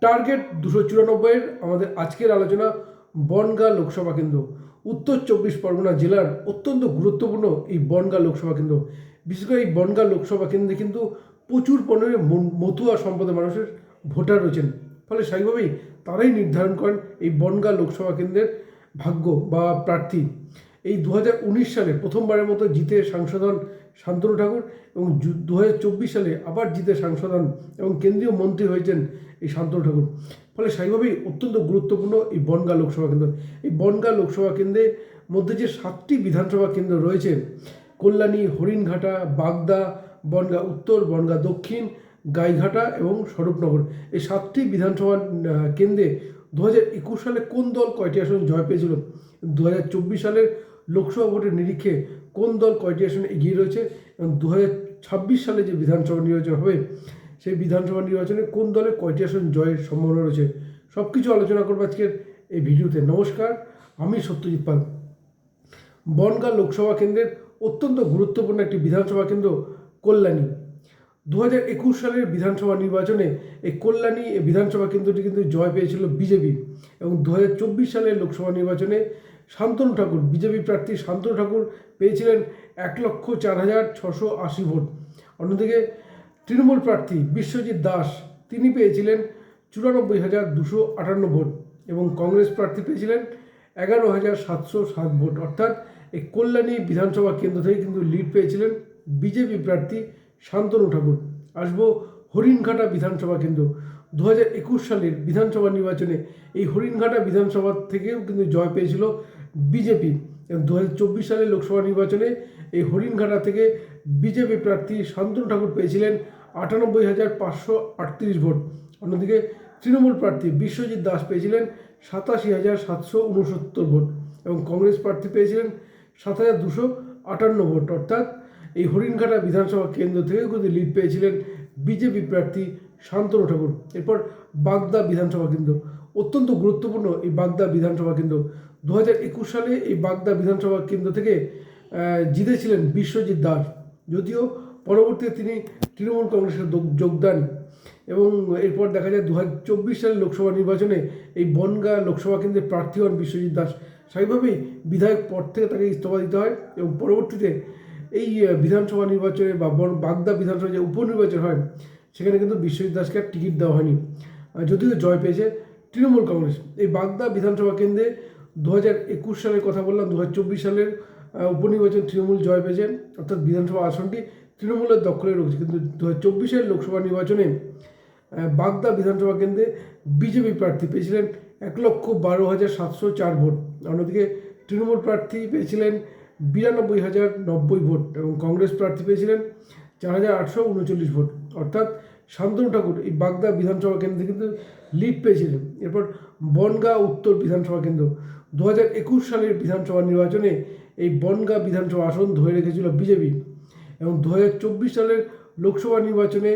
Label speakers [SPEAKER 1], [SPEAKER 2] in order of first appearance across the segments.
[SPEAKER 1] Target দুশো চুরানব্বইয়ের আমাদের আজকের আলোচনা বনগাঁ লোকসভা কেন্দ্র। উত্তর চব্বিশ পরগনা জেলার অত্যন্ত গুরুত্বপূর্ণ এই বনগাঁ লোকসভা কেন্দ্র। বিশেষ করে এই বনগাঁ লোকসভা কেন্দ্রে কিন্তু প্রচুর মন- মতুয়া সম্প্রদায় মানুষের ভোটার রয়েছেন। ফলে স্বাভাবিকভাবেই তারাই নির্ধারণ করেন এই বনগাঁ লোকসভা কেন্দ্রের ভাগ্য বা প্রার্থী। এই দু হাজার উনিশ সালে প্রথমবারের মতো জিতে সাংসদ শান্তনু ঠাকুর এবং দু হাজার চব্বিশ সালে আবার জিতে সাংসদ হন এবং কেন্দ্রীয় মন্ত্রী হয়েছেন এই শান্তনু ঠাকুর। ফলে স্বাভাবিকভাবেই অত্যন্ত গুরুত্বপূর্ণ এই বনগাঁ লোকসভা কেন্দ্র। এই বনগাঁ লোকসভা কেন্দ্রের মধ্যে যে সাতটি বিধানসভা কেন্দ্র রয়েছে, কল্যাণী, হরিণঘাটা, বাগদা, বনগাঁ উত্তর, বনগাঁ দক্ষিণ, গাইঘাটা এবং স্বরূপনগর। এই সাতটি বিধানসভা কেন্দ্রে দু হাজার একুশ সালে কোন দল কয়টি আসন জয় পেয়েছিল? দু হাজার চব্বিশ সালের লোকসভা ভোটের নিরিখে কোন দল কয়টি আসনে এগিয়ে রয়েছে এবং দু হাজার ছাব্বিশ সালে যে বিধানসভা নির্বাচন হবে, সেই বিধানসভা নির্বাচনে কোন দলে কয়টি আসন জয়ের সম্ভাবনা রয়েছে সব কিছু আলোচনা করব আজকের এই ভিডিওতে। নমস্কার, আমি সত্যজিৎ পাল। বনগাঁ লোকসভা কেন্দ্রের অত্যন্ত গুরুত্বপূর্ণ একটি বিধানসভা কেন্দ্র কল্যাণী। দু হাজার একুশ সালের বিধানসভা নির্বাচনে এই কল্যাণী বিধানসভা কেন্দ্রটি কিন্তু জয় পেয়েছিল বিজেপি এবং দু হাজার চব্বিশ সালের লোকসভা নির্বাচনে শান্তনু ঠাকুর, বিজেপি প্রার্থী শান্তনু ঠাকুর পেয়েছিলেন এক লক্ষ চার হাজার ছশো আশি ভোট। অন্যদিকে তৃণমূল প্রার্থী বিশ্বজিৎ দাস, তিনি পেয়েছিলেন চুরানব্বই হাজার দুশো আটান্ন ভোট এবং কংগ্রেস প্রার্থী পেয়েছিলেন এগারো হাজার সাতশো সাত ভোট। অর্থাৎ এই কল্যাণী বিধানসভা কেন্দ্র থেকে কিন্তু লিড পেয়েছিলেন বিজেপি প্রার্থী শান্তনু ঠাকুর। আসব হরিণঘাটা বিধানসভা কেন্দ্র। দু হাজার একুশ সালের বিধানসভা নির্বাচনে এই হরিণঘাটা বিধানসভা থেকেও কিন্তু জয় পেয়েছিল বিজেপি। দু হাজার চব্বিশ সালের লোকসভা নির্বাচনে এই হরিণঘাটা থেকে বিজেপি প্রার্থী শান্তনু ঠাকুর পেয়েছিলেন আটানব্বই হাজার পাঁচশো আটত্রিশ ভোট। অন্যদিকে তৃণমূল প্রার্থী বিশ্বজিৎ দাস পেয়েছিলেন সাতাশি হাজার সাতশো উনসত্তর ভোট। এবং কংগ্রেস প্রার্থী পেয়েছিলেন সাত হাজার দুশো আটান্ন ভোট। অর্থাৎ এই হরিণঘাটা বিধানসভা কেন্দ্র থেকে কিন্তু লিড পেয়েছিলেন বিজেপি প্রার্থী শান্তনু ঠাকুর। এরপর বাগদা বিধানসভা কেন্দ্র। অত্যন্ত গুরুত্বপূর্ণ এই বাগদা বিধানসভা কেন্দ্র। দু একুশ সালে এই বাগদা বিধানসভা কেন্দ্র থেকে জিতেছিলেন বিশ্বজিৎ দাস। যদিও পরবর্তীতে তিনি তৃণমূল কংগ্রেসে যোগ- যোগদান এবং এরপর দেখা যায় দু চব্বিশ সালের লোকসভা নির্বাচনে এই বনগাঁ লোকসভা কেন্দ্রে প্রার্থী হন বিশ্বজিৎ দাস। স্বাভাবিকভাবেই বিধায়ক পদ থেকে তাকে ইস্তফা দিতে হয় এবং পরবর্তীতে এই বিধানসভা নির্বাচনে বা বাগদা বিধানসভা যে উপনির্বাচন হয়, সেখানে কিন্তু বিশ্বজিৎ দাসকে আর টিকিট দেওয়া হয়নি। যদিও জয় পেয়েছে, তৃণমূল কংগ্রেস। এই বাগদা বিধানসভা কেন্দ্রে দু হাজার একুশ সালের কথা বললাম, দু হাজার চব্বিশ সালের উপনির্বাচন তৃণমূল জয় পেয়েছে, অর্থাৎ বিধানসভা আসনটি তৃণমূলের দখলে রয়েছে। কিন্তু দু হাজার চব্বিশের লোকসভা নির্বাচনে বাগদা বিধানসভা কেন্দ্রে বিজেপি প্রার্থী পেয়েছিলেন এক লক্ষ বারো হাজার সাতশো চার ভোট। অন্যদিকে তৃণমূল প্রার্থী পেয়েছিলেন বিরানব্বই হাজার নব্বই ভোট এবং কংগ্রেস প্রার্থী পেয়েছিলেন চার হাজার আটশো উনচল্লিশ ভোট। অর্থাৎ শান্তনু ঠাকুর এই বাগদা বিধানসভা কেন্দ্রে কিন্তু লিড পেয়েছিলেন। এরপর বনগাঁ উত্তর বিধানসভা কেন্দ্র। দু হাজার একুশ সালের বিধানসভা নির্বাচনে এই বনগাঁ বিধানসভা আসন ধরে রেখেছিল বিজেপি এবং দু হাজার চব্বিশ সালের লোকসভা নির্বাচনে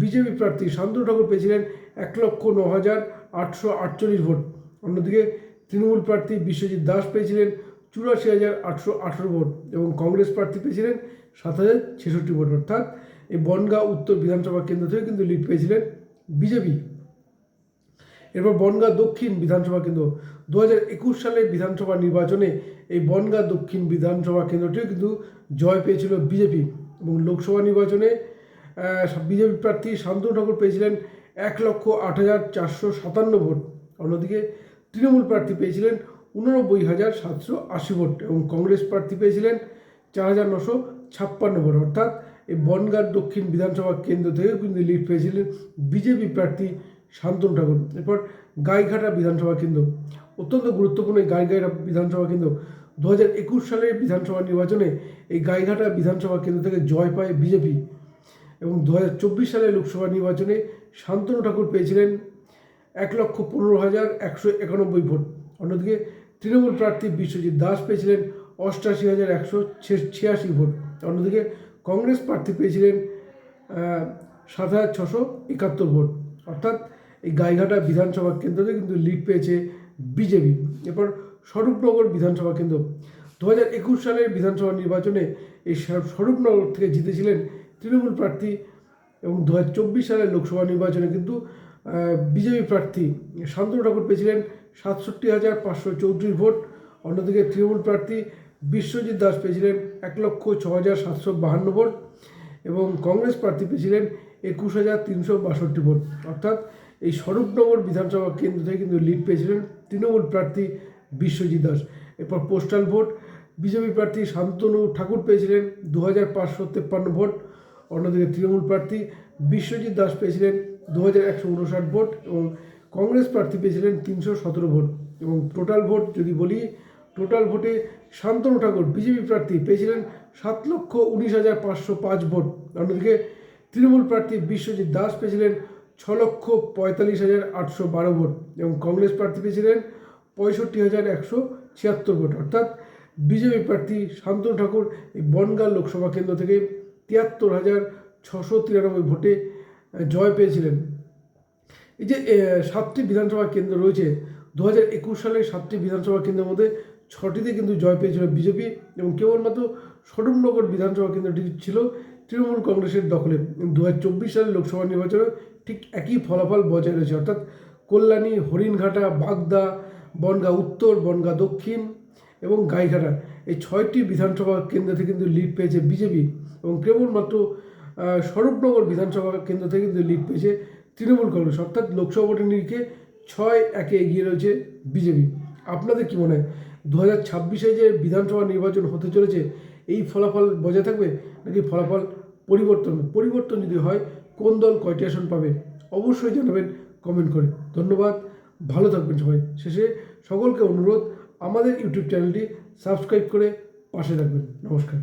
[SPEAKER 1] বিজেপি প্রার্থী শান্তনু ঠাকুর পেয়েছিলেন এক লক্ষ ন হাজার আটশো আটচল্লিশ ভোট। অন্যদিকে তৃণমূল প্রার্থী বিশ্বজিৎ দাস পেয়েছিলেন চুরাশি হাজার আটশো আঠেরো ভোট এবং কংগ্রেস প্রার্থী পেয়েছিলেন সাত হাজার ছেষট্টি ভোট, অর্থাৎ এই বনগাঁ উত্তর বিধানসভা কেন্দ্র থেকে কিন্তু লিড পেয়েছিলেন বিজেপি। এরপর বনগাঁ দক্ষিণ বিধানসভা কেন্দ্র দু হাজার একুশ সালের বিধানসভা নির্বাচনে এই বনগাঁ দক্ষিণ বিধানসভা কেন্দ্রটিও কিন্তু জয় পেয়েছিল বিজেপি এবং লোকসভা নির্বাচনে বিজেপি প্রার্থী শান্তনু ঠাকুর পেয়েছিলেন এক লক্ষ আট হাজার চারশো সাতান্ন ভোট। অন্যদিকে তৃণমূল প্রার্থী পেয়েছিলেন উননব্বই হাজার সাতশো আশি ভোট এবং কংগ্রেস প্রার্থী পেয়েছিলেন চার হাজার নশো ছাপ্পান্ন ভোট। অর্থাৎ এই বনগাঁ দক্ষিণ বিধানসভা কেন্দ্র থেকে কিন্তু লিড পেয়েছিলেন বিজেপি প্রার্থী শান্তনু ঠাকুর। এরপর গাইঘাটা বিধানসভা কেন্দ্র, অত্যন্ত গুরুত্বপূর্ণ এই গাইঘাটা বিধানসভা কেন্দ্র। দু হাজার একুশ সালের বিধানসভা নির্বাচনে এই গাইঘাটা বিধানসভা কেন্দ্র থেকে জয় পায় বিজেপি এবং দু হাজার চব্বিশ সালের লোকসভা নির্বাচনে শান্তনু ঠাকুর পেয়েছিলেন এক লক্ষ পনেরো হাজার একশো একানব্বই ভোট। অন্যদিকে তৃণমূল প্রার্থী বিশ্বজিৎ দাস পেয়েছিলেন অষ্টাশি হাজার একশো ছিয়াশি ভোট। অন্যদিকে কংগ্রেস প্রার্থী পেয়েছিলেন সাত হাজার ছশো একাত্তর ভোট। অর্থাৎ এই গাইঘাটা বিধানসভা কেন্দ্রতে কিন্তু লিড পেয়েছে বিজেপি। এরপর স্বরূপনগর বিধানসভা কেন্দ্র। দু হাজার একুশ সালের বিধানসভা নির্বাচনে এই স্বরূপনগর থেকে জিতেছিলেন তৃণমূল প্রার্থী এবং দু হাজার চব্বিশ সালের লোকসভা নির্বাচনে কিন্তু বিজেপি প্রার্থী শান্তনু ঠাকুর পেয়েছিলেন সাতষট্টি হাজার পাঁচশো চৌত্রিশ ভোট। অন্যদিকে তৃণমূল প্রার্থী বিশ্বজিৎ দাস পেয়েছিলেন এক লক্ষ ছ হাজার সাতশো বাহান্ন ভোট এবং কংগ্রেস প্রার্থী পেয়েছিলেন একুশ হাজার তিনশো বাষট্টি ভোট। অর্থাৎ এই স্বরূপনগর বিধানসভা কেন্দ্র থেকে কিন্তু লিড পেয়েছিলেন তৃণমূল প্রার্থী বিশ্বজিৎ দাস। এরপর পোস্টাল ভোট, বিজেপি প্রার্থী শান্তনু ঠাকুর পেয়েছিলেন দু হাজার পাঁচশো তেপ্পান্ন ভোট। অন্যদিকে তৃণমূল প্রার্থী বিশ্বজিৎ দাস পেয়েছিলেন দু হাজার একশো উনষাট ভোট এবং কংগ্রেস প্রার্থী পেয়েছিলেন তিনশো সতেরো ভোট। এবং টোটাল ভোট যদি বলি, টোটাল ভোটে শান্তনু ঠাকুর, বিজেপি প্রার্থী, পেয়েছিলেন সাত লক্ষ উনিশ হাজার পাঁচশো পাঁচ ভোট। অন্যদিকে তৃণমূল প্রার্থী বিশ্বজিৎ দাস পেয়েছিলেন ছ লক্ষ পঁয়তাল্লিশ হাজার আটশো বারো ভোট এবং কংগ্রেস প্রার্থী পেয়েছিলেন পঁয়ষট্টি হাজার একশো ছিয়াত্তর ভোট। অর্থাৎ বিজেপি প্রার্থী শান্তনু ঠাকুর এই বনগাঁ লোকসভা কেন্দ্র থেকে তিয়াত্তর হাজার ছশো তিরানব্বই ভোটে জয় পেয়েছিলেন। এই যে সাতটি বিধানসভা কেন্দ্র রয়েছে, দু হাজার একুশ সালে সাতটি বিধানসভা কেন্দ্রের মধ্যে ছটিতে কিন্তু জয় পেয়েছিল বিজেপি এবং কেবলমাত্র স্বরূপনগর বিধানসভা কেন্দ্রটি ছিল তৃণমূল কংগ্রেসের দখলে। দু হাজার চব্বিশ সালের লোকসভা নির্বাচনে ঠিক একই ফলাফল বজায় রয়েছে। অর্থাৎ কল্যাণী, হরিণঘাটা, বাগদা, বনগাঁ উত্তর, বনগাঁ দক্ষিণ এবং গাইঘাটা এই ছয়টি বিধানসভা কেন্দ্র থেকে কিন্তু লিড পেয়েছে বিজেপি এবং কেবলমাত্র স্বরূপনগর বিধানসভা কেন্দ্র থেকে কিন্তু লিড পেয়েছে তৃণমূল কংগ্রেস, অর্থাৎ লোকসভা ভোটের নিরিখে ছয় একে এগিয়ে রয়েছে বিজেপি। আপনাদের কি মনে হয় দু হাজার ছাব্বিশে যে বিধানসভা নির্বাচন হতে চলেছে, এই ফলাফল বজায় থাকবে নাকি ফলাফল পরিবর্তন? পরিবর্তন যদি হয়, কোন দল কয়টি আসন পাবে? অবশ্যই জানাবেন কমেন্ট করে। ধন্যবাদ, ভালো থাকবেন সবাই। শেষে সকলকে অনুরোধ, আমাদের ইউটিউব চ্যানেলটি সাবস্ক্রাইব করে পাশে থাকবেন। নমস্কার।